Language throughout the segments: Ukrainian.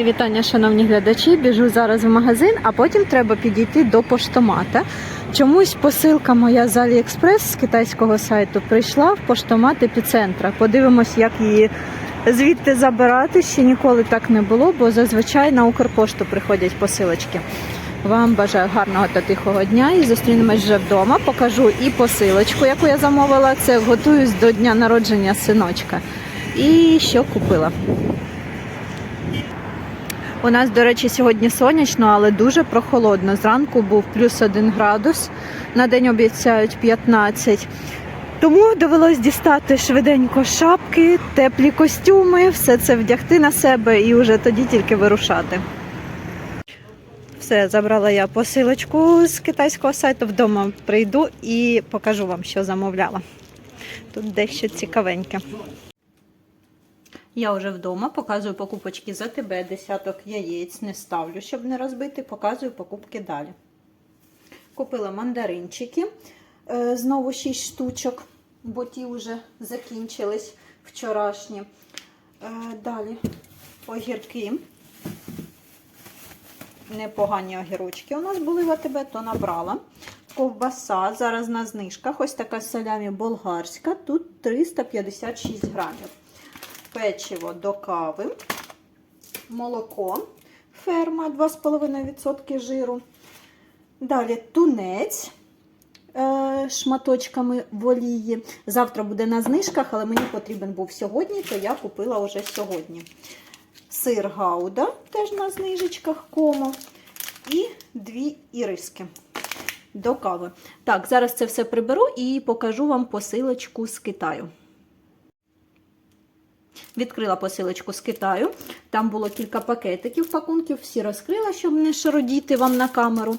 Мої вітання, шановні глядачі. Біжу зараз в магазин, а потім треба підійти до поштомата. Чомусь посилка моя з Аліекспрес з китайського сайту прийшла в поштомат епіцентра. Подивимось, як її звідти забирати. Ще ніколи так не було, бо зазвичай на Укрпошту приходять посилочки. Вам бажаю гарного та тихого дня і зустрінемось вже вдома. Покажу і посилочку, яку я замовила. Це готуюсь до дня народження синочка. І що купила. У нас, до речі, сьогодні сонячно, але дуже прохолодно. Зранку був плюс один градус, на день обіцяють 15. Тому довелось дістати швиденько шапки, теплі костюми, все це вдягти на себе і вже тоді тільки вирушати. Все, забрала я посилочку з китайського сайту. Вдома прийду і покажу вам, що замовляла. Тут дещо цікавеньке. Я вже вдома показую покупочки за тебе, десяток яєць не ставлю, щоб не розбити. Показую покупки далі. Купила мандаринчики, е, знову 6 штучок, бо ті вже закінчились вчорашні. Е, Далі огірки. Непогані огірочки у нас були в АТБ, то набрала. Ковбаса зараз на знижках. Ось така салямі болгарська. Тут 356 грамів печиво до кави, молоко, ферма 2,5% жиру. Далі тунець е, шматочками в олії. Завтра буде на знижках, але мені потрібен був сьогодні, то я купила вже сьогодні. Сир гауда теж на знижечках комо. І дві іриски до кави. Так, зараз це все приберу і покажу вам посилочку з Китаю. Відкрила посилочку з Китаю. Там було кілька пакетиків, пакунків, всі розкрила, щоб не шародіти вам на камеру.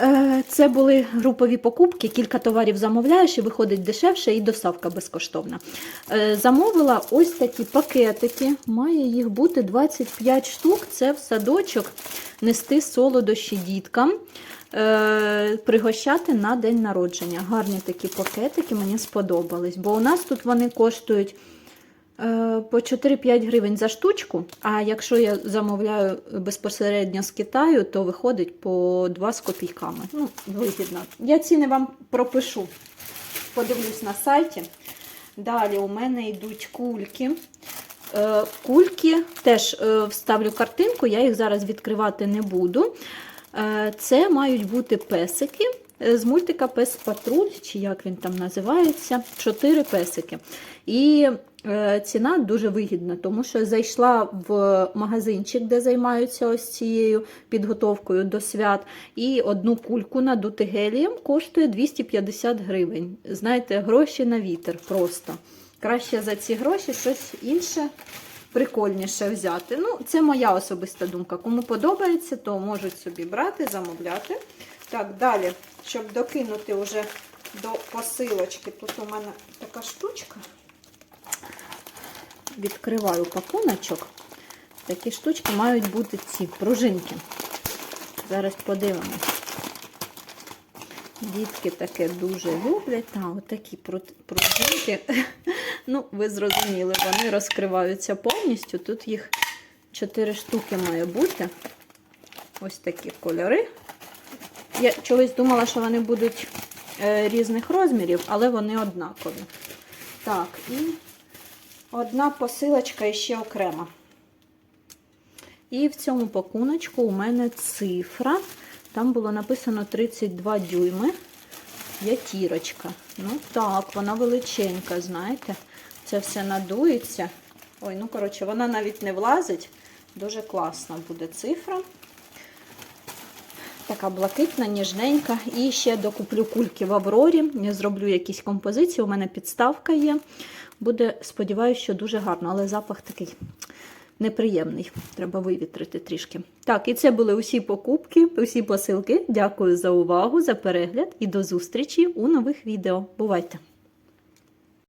Е, Це були групові покупки, кілька товарів замовляєш і виходить дешевше і доставка безкоштовна. Е, Замовила ось такі пакетики, має їх бути 25 штук. Це в садочок нести солодощі діткам, е, пригощати на день народження. Гарні такі пакетики, мені сподобались, бо у нас тут вони коштують. Е, По 4-5 гривень за штучку, а якщо я замовляю безпосередньо з Китаю, то виходить по 2 з копійками. Ну, вигідно. Я ціни вам пропишу, подивлюсь на сайті. Далі у мене йдуть кульки. Е, Кульки теж е, вставлю картинку, я їх зараз відкривати не буду. Це мають бути песики з мультика Пес Патруль, чи як він там називається, чотири песики. І е, ціна дуже вигідна, тому що зайшла в магазинчик, де займаються ось цією підготовкою до свят. І одну кульку надути гелієм коштує 250 гривень. Знаєте, гроші на вітер просто. Краще за ці гроші щось інше. Прикольніше взяти. Ну, це моя особиста думка. Кому подобається, то можуть собі брати, замовляти. Так, далі, щоб докинути вже до посилочки. Тут у мене така штучка. Відкриваю пакуночок. Такі штучки мають бути ці пружинки. Зараз подивимось. Дітки таке дуже люблять. Та, отакі пружинки. Ну, ви зрозуміли, вони розкриваються повністю. Тут їх 4 штуки має бути. Ось такі кольори. Я чогось думала, що вони будуть е, різних розмірів, але вони однакові. Так, і одна посилочка ще окрема. І в цьому пакуночку у мене цифра. Там було написано 32 дюйми. П'ятірочка. Ну так, вона величенька, знаєте. Це все надується. Ой, ну, коротше, вона навіть не влазить. Дуже класна буде цифра. Така блакитна, ніжненька. І ще докуплю кульки в Аврорі. Я зроблю якісь композиції. У мене підставка є. Буде, сподіваюся, що дуже гарно, але запах такий неприємний. Треба вивітрити трішки. Так, і це були усі покупки, усі посилки. Дякую за увагу, за перегляд і до зустрічі у нових відео. Бувайте!